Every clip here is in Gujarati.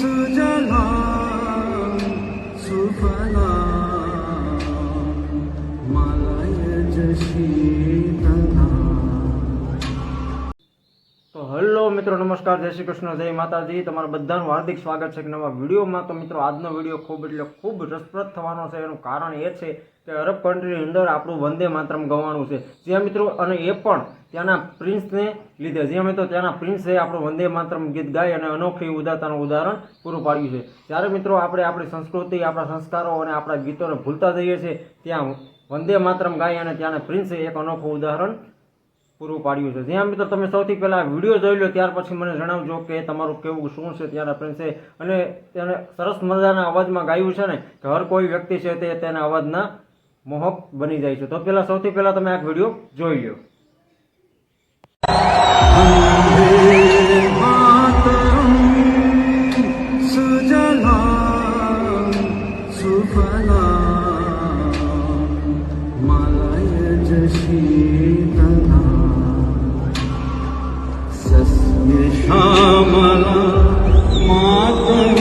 તો હલો મિત્રો, નમસ્કાર, જય શ્રી કૃષ્ણ, જય માતાજી. તમારા બધાનું હાર્દિક સ્વાગત છે કે નવા વિડીયોમાં. તો મિત્રો, આજનો વીડિયો ખૂબ એટલે ખૂબ રસપ્રદ થવાનો છે. એનું કારણ એ છે કે અરબ કન્ટ્રીની અંદર આપણું વંદે માતરમ ગવાનું છે. જ્યાં મિત્રો, અને એ પણ ત્યાંના પ્રિન્સને લીધે. જે મિત્રો, ત્યાંના પ્રિન્સે આપણું વંદે માતરમ ગીત ગાય અને અનોખી ઉદાતાનું ઉદાહરણ પૂરું પાડ્યું છે. જ્યારે મિત્રો, આપણે આપણી સંસ્કૃતિ, આપણા સંસ્કારો અને આપણા ગીતોને ભૂલતા જઈએ છીએ, ત્યાં વંદે માતરમ ગાઈ અને ત્યાંના પ્રિન્સે એક અનોખું ઉદાહરણ પૂરું પાડ્યું છે. જ્યાં મિત્રો, તમે સૌથી પહેલાં વીડિયો જોઈ લો, ત્યાર પછી મને જણાવજો કે તમારું કેવું શું છે ત્યાંના પ્રિન્સે. અને તેને સરસ મજાના અવાજમાં ગાયું છે ને, કે હર કોઈ વ્યક્તિ છે તે તેના અવાજના મોહક બની જાય છે તો પહેલા સૌથી પહેલા તમે આ વિડીયો જોઈ લો सुजला सुफला मलयज शीतला सस्य श्यामला मातरम्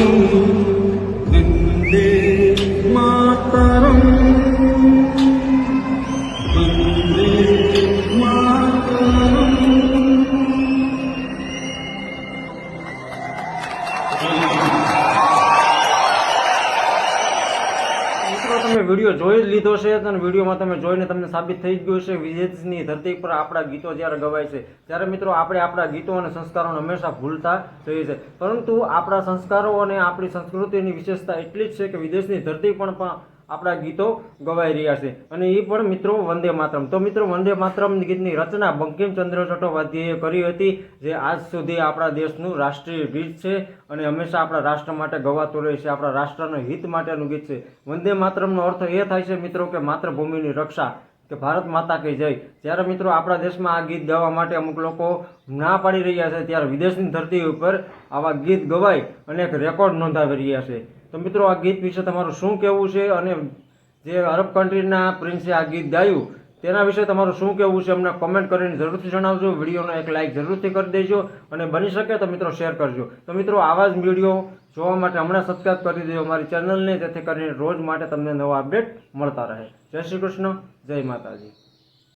તમે વીડિયો જોઈ જ લીધો છે અને વિડીયોમાં તમે જોઈને તમને સાબિત થઈ જ ગયું છે. વિદેશની ધરતી પર આપણા ગીતો જ્યારે ગવાય છે, ત્યારે મિત્રો આપણે આપણા ગીતો અને સંસ્કારોને હંમેશા ભૂલતા જઈએ છે પરંતુ આપણા સંસ્કારો અને આપણી સંસ્કૃતિની વિશેષતા એટલી જ છે કે વિદેશની ધરતી પણ પણ આપણા ગીતો ગવાઈ રહ્યા છે. અને એ પણ મિત્રો વંદે માતરમ. તો મિત્રો વંદે માતરમ ગીતની રચના બંકિમચંદ્ર ચટ્ટોપાધ્યાયે કરી હતી, જે આજ સુધી આપણા દેશનું રાષ્ટ્રીય ગીત છે અને હંમેશા આપણા રાષ્ટ્ર માટે ગવાતું રહે છે. આપણા રાષ્ટ્રના હિત માટેનું ગીત છે. વંદે માતરમનો અર્થ એ થાય છે મિત્રો કે માતૃભૂમિની રક્ષા, કે ભારત માતા કે જય. જ્યારે મિત્રો આપણા દેશમાં આ ગીત ગાવા માટે અમુક લોકો ના પાડી રહ્યા છે, ત્યારે વિદેશની ધરતી ઉપર આવા ગીત ગવાય અને એક રેકોર્ડ નોંધાવી રહ્યા છે. તો મિત્રો, આ ગીત વિશે તમારું શું કહેવું છે અને જે અરબ કન્ટ્રીના પ્રિન્સે આ ગીત ગાયું, તેના વિશે તમારું શું કહેવું છે અમને કમેન્ટ કરીને જરૂરથી જણાવજો. વિડીયોનો એક લાઇક જરૂરથી કરી દેજો અને બની શકે તો મિત્રો શેર કરજો. તો મિત્રો, આવા જ વીડિયો જોવા માટે હમણાં સબસ્ક્રાઈબ કરી દેજો અમારી ચેનલને જેથી કરીને રોજ માટે તમને નવા અપડેટ મળતા રહે. જય શ્રી કૃષ્ણ, જય માતાજી.